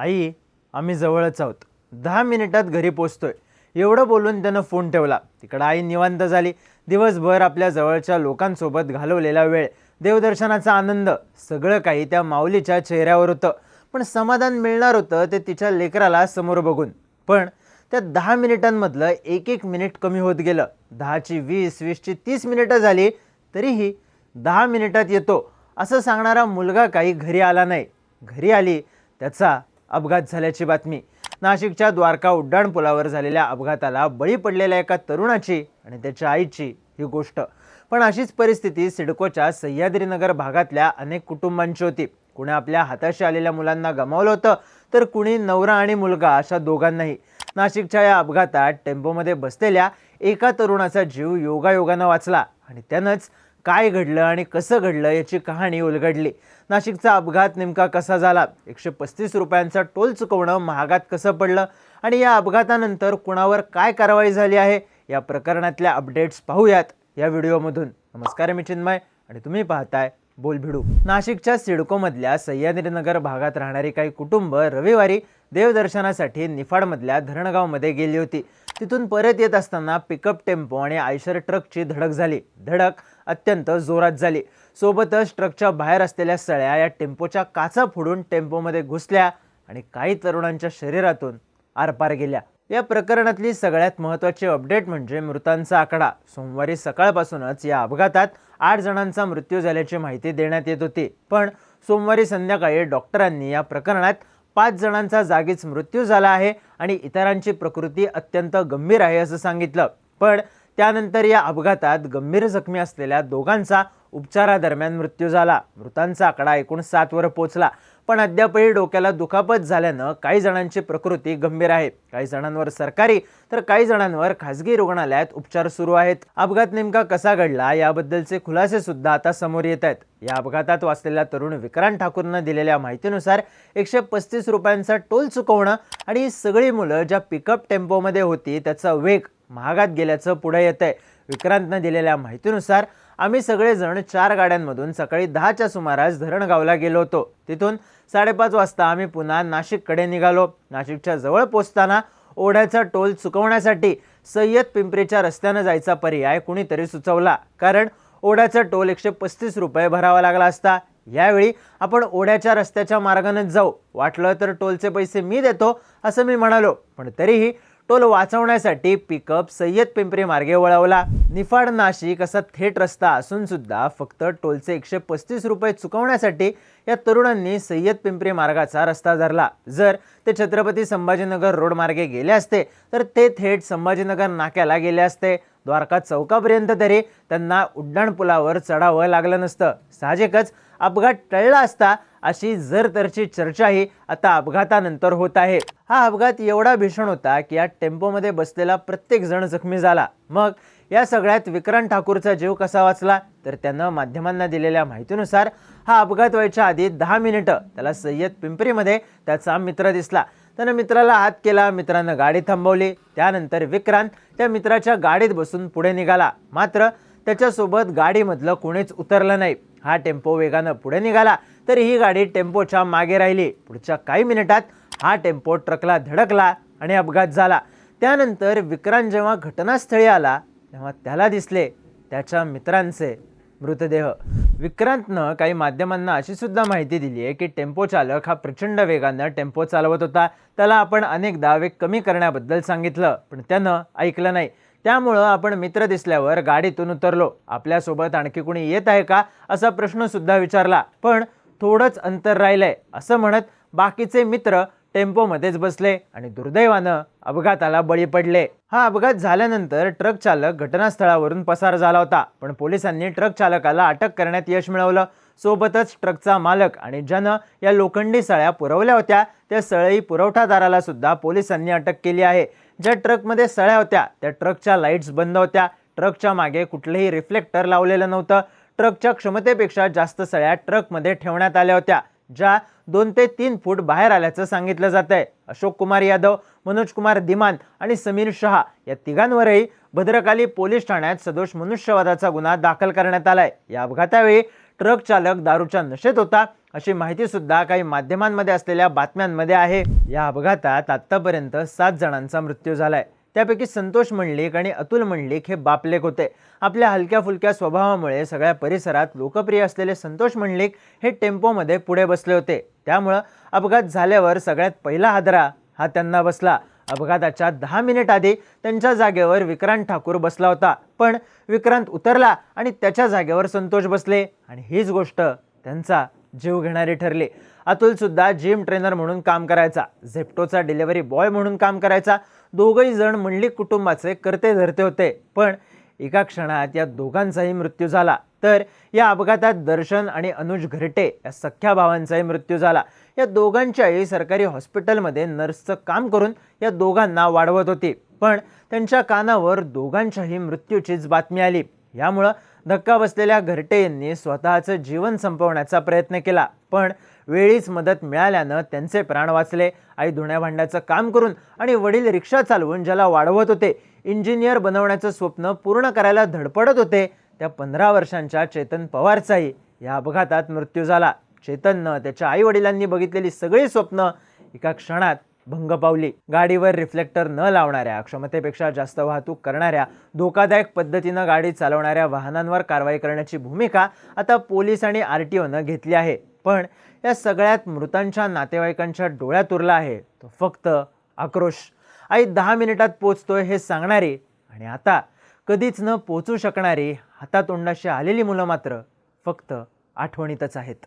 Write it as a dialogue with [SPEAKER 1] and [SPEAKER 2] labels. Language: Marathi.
[SPEAKER 1] आई आम्ही जवळच आहोत. दहा मिनिटात घरी पोचतोय. एवढं बोलून त्यानं फोन ठेवला. तिकडं आई निवांत झाली. दिवसभर आपल्या जवळच्या लोकांसोबत घालवलेला वेळ देवदर्शनाचा आनंद सगळं काही त्या माऊलीच्या चेहऱ्यावर होतं. पण समाधान मिळणार होतं ते तिच्या लेकराला समोर बघून. पण त्या दहा मिनिटांमधलं एक एक मिनिट कमी होत गेलं. दहाची वीस वीसची तीस मिनिटं झाली तरीही दहा मिनिटात येतो. असं सांगणारा मुलगा काही घरी आला नाही. घरी आली त्याचा अपघात झाल्याची बातमी. नाशिकच्या द्वारका उड्डाणपुलावर झालेल्या अपघाताला बळी पडलेल्या एका तरुणाची आणि त्याच्या आईची ही गोष्ट. पण अशीच परिस्थिती सिडकोच्या सह्याद्रीनगर भागातल्या अनेक कुटुंबांची होती. कुणी आपल्या हाताशी आलेल्या मुलांना गमावलं होतं तर कुणी नवरा आणि मुलगा अशा दोघांनाही. नाशिकच्या या अपघातात टेम्पोमध्ये बसलेल्या एका तरुणाचा जीव योगायोगानं वाचला आणि त्यानंच काय घडलं आणि कसं घडलं याची कहाणी उलगडली. नाशिकचा अपघात नेमका कसा झाला? एकशे पस्तीस रुपयांचा टोल चुकवणं महागात कसं पडलं? आणि या अपघातानंतर कुणावर काय कारवाई झाली आहे? या प्रकरणातल्या अपडेट्स पाहूयात या व्हिडिओमधून. नमस्कार मी चिन्मय आणि तुम्ही पाहताय बोल भिडू नाशिकच्या सिडकोमधल्या सह्याद्रीनगर भागात राहणारी काही कुटुंब रविवारी देवदर्शनासाठी निफाडमधल्या धरणगावमध्ये गेली होती. तिथून परत येत असताना पिकअप टेम्पो आणि आयशर ट्रकची धडक झाली. धडक अत्यंत जोरात झाली. सोबतच ट्रकच्या बाहेर असलेल्या सळ्या या टेम्पोच्या काचा फोडून टेम्पोमध्ये घुसल्या आणि काही तरुणांच्या शरीरातून आरपार गेल्या. या प्रकरणातली सगळ्यात महत्त्वाची अपडेट म्हणजे मृतांचा आकडा. सोमवारी सकाळपासूनच या अपघातात आठ जणांचा मृत्यू झाल्याची माहिती देण्यात येत होती. पण सोमवारी संध्याकाळी डॉक्टरांनी या प्रकरणात पाच जणांचा जागीच मृत्यू झाला आहे आणि इतरांची प्रकृती अत्यंत गंभीर आहे असं सांगितलं. पण त्यानंतर या अपघातात गंभीर जखमी असलेल्या दोघांचा उपचारादरम्यान मृत्यू झाला. मृतांचा आकडा एकूण सातवर पोहोचला पण अद्यापही डोक्याला दुखापत झाल्यानं काही जणांची प्रकृती गंभीर आहे. काही जणांवर सरकारी तर काही जणांवर खासगी रुग्णालयात उपचार सुरू आहेत. अपघात नेमका कसा घडला याबद्दलचे खुलासे सुद्धा आता समोर येत आहेत. या अपघातात वाचलेला तरुण विक्रांत ठाकूरनं दिलेल्या माहितीनुसार एकशे पस्तीस रुपयांचा टोल चुकवणं आणि सगळी मुलं ज्या पिकअप टेम्पोमध्ये होती त्याचा वेग महागात गेल्याचं पुढे येत आहे विक्रांतनं दिलेल्या माहितीनुसार आम्ही सगळेजण चार गाड्यांमधून सकाळी दहाच्या सुमारास धरणगावला गेलो होतो. तिथून साडेपाच वाजता आम्ही पुन्हा नाशिककडे निघालो. नाशिकच्या जवळ पोचताना ओढ्याचा टोल चुकवण्यासाठी सय्यद पिंपरीच्या रस्त्यानं जायचा पर्याय कुणीतरी सुचवला. कारण ओढ्याचा टोल एकशे पस्तीस रुपये भरावा लागला असता. यावेळी आपण ओढ्याच्या रस्त्याच्या मार्गानेच जाऊ. वाटलं तर टोलचे पैसे मी देतो असं मी म्हणालो. पण तरीही टोल वाचवण्यासाठी पिकअप सय्यद पिंपरी मार्गे वळवला. निफाड नाशिक असा थेट रस्ता असून सुद्धा फक्त टोलचे एकशे पस्तीस रुपये चुकवण्यासाठी या तरुणांनी सय्यद पिंपरी मार्गाचा रस्ता धरला. जर ते छत्रपती संभाजीनगर रोड मार्गे गेले असते तर ते थेट संभाजीनगर नाक्याला गेले असते. द्वारका चौकापर्यंत तरी त्यांना उड्डाणपुलावर चढावं लागलं नसतं. साहजिकच अपघात टळला असता अशी जर तरची चर्चाही आता अपघातानंतर होत आहे. हा अपघात एवढा भीषण होता की या टेम्पोमध्ये बसलेला प्रत्येक जण जखमी झाला. मग या सगळ्यात विक्रांत ठाकूरचा जीव कसा वाचला? तर त्यानं माध्यमांना दिलेल्या माहितीनुसार हा अपघात व्हायच्या आधी दहा मिनिटं त्याला सय्यद पिंपरीमध्ये त्याचा मित्र दिसला. त्यानं मित्राला हात केला मित्रानं गाडी थांबवली. त्यानंतर विक्रांत त्या मित्राच्या गाडीत बसून पुढे निघाला. मात्र त्याच्यासोबत गाडीमधलं कोणीच उतरलं नाही. हा टेम्पो वेगानं पुढे निघाला तर ही गाडी टेम्पोच्या मागे राहिली. पुढच्या काही मिनिटात हा टेम्पो ट्रकला धडकला आणि अपघात झाला. त्यानंतर विक्रांत जेव्हा घटनास्थळी आला तेव्हा त्याला दिसले त्याच्या मित्रांचे मृतदेह. विक्रांतनं काही माध्यमांना अशी सुद्धा माहिती दिली आहे की टेम्पो चालक हा प्रचंड वेगानं टेम्पो चालवत होता. त्याला आपण अनेकदा वेग कमी करण्याबद्दल सांगितलं पण त्यानं ऐकलं नाही. त्यामुळं आपण मित्र दिसल्यावर गाडीतून उतरलो. आपल्यासोबत आणखी कोणी येत आहे का असा प्रश्न सुद्धा विचारला. पण थोडंच अंतर राहिलंय. असं म्हणत बाकीचे मित्र टेम्पोमध्येच बसले आणि दुर्दैवानं अपघाताला बळी पडले. हा अपघात झाल्यानंतर ट्रक चालक घटनास्थळावरून पसार झाला होता पण पोलिसांनी ट्रक चालकाला अटक करण्यात यश मिळवलं. सोबतच ट्रकचा मालक आणि ज्यानं या लोखंडी सळ्या पुरवल्या होत्या. त्या सळई पुरवठादाराला सुद्धा पोलिसांनी अटक केली आहे. ज्या ट्रकमध्ये सळ्या होत्या त्या ट्रकच्या लाईट्स बंद होत्या. ट्रकच्या मागे कुठलंही रिफ्लेक्टर लावलेलं नव्हतं. ट्रकच्या क्षमतेपेक्षा जास्त सळ्या ट्रकमध्ये ठेवण्यात आल्या होत्या. ज्या दोन ते तीन फूट बाहेर आल्याचं सांगितलं जात आहे अशोक कुमार यादव मनोज कुमार दिमान आणि समीर शहा या तिघांवरही भद्रकाली पोलीस ठाण्यात सदोष मनुष्यवादाचा गुन्हा दाखल करण्यात आलाय. या अपघातावेळी ट्रक चालक दारूच्या नशेत होता अशी माहिती सुद्धा काही माध्यमांमध्ये असलेल्या बातम्यांमध्ये आहे. या अपघातात आतापर्यंत सात जणांचा मृत्यू झालाय. त्यापैकी संतोष मंडलिक आणि अतुल मंडलिक हे बापलेक होते. आपल्या हलक्या फुलक्या स्वभावामुळे सगळ्या परिसरात लोकप्रिय असलेले संतोष मंडलिक हे टेम्पोमध्ये पुढे बसले होते. त्यामुळं अपघात झाल्यावर सगळ्यात पहिला हादरा हा त्यांना बसला. अपघाताच्या दहा मिनिट आधी त्यांच्या जागेवर विक्रांत ठाकूर बसला होता. पण विक्रांत उतरला आणि त्याच्या जागेवर संतोष बसले. आणि हीच गोष्ट त्यांचा जीव घेणारी ठरली. अतुल सुद्धा जिम ट्रेनर म्हणून काम करायचा. झेप्टोचा डिलिव्हरी बॉय म्हणून काम करायचा. दोघंही जण मंडलिक कुटुंबाचे करते धरते होते. पण एका क्षणात या दोघांचाही मृत्यू झाला. तर या अपघातात दर्शन आणि अनुज घरटे या सख्या भावांचाही मृत्यू झाला. या दोघांच्याही सरकारी हॉस्पिटलमध्ये नर्सचं काम करून या दोघांना वाढवत होती. पण त्यांच्या कानावर दोघांच्याही मृत्यूचीच बातमी आली. यामुळं धक्का बसलेल्या घरटे यांनी स्वतःचं जीवन संपवण्याचा प्रयत्न केला. पण वेळीच मदत मिळाल्यानं त्यांचे प्राण वाचले. आई धुण्या भांड्याचं काम करून आणि वडील रिक्षा चालवून ज्याला वाढवत होते इंजिनियर बनवण्याचं स्वप्न पूर्ण करायला धडपडत होते त्या पंधरा वर्षांच्या चेतन पवारचाही या अपघातात मृत्यू झाला. चेतननं त्याच्या आई वडिलांनी बघितलेली सगळी स्वप्न एका क्षणात भंग पावली. गाडीवर रिफ्लेक्टर न लावणाऱ्या क्षमतेपेक्षा जास्त वाहतूक करणाऱ्या धोकादायक पद्धतीनं गाडी चालवणाऱ्या वाहनांवर कारवाई करण्याची भूमिका आता पोलीस आणि आर टी ओनं घेतली आहे. पण या सगळ्यात मृतांच्या नातेवाईकांच्या डोळ्यात उरला आहे. तो फक्त आक्रोश. आई दहा मिनिटात पोचतोय हे सांगणारी आणि आता कधीच न पोचू शकणारी हातातोंडाशी आलेली मुलं मात्र फक्त आठवणीतच आहेत.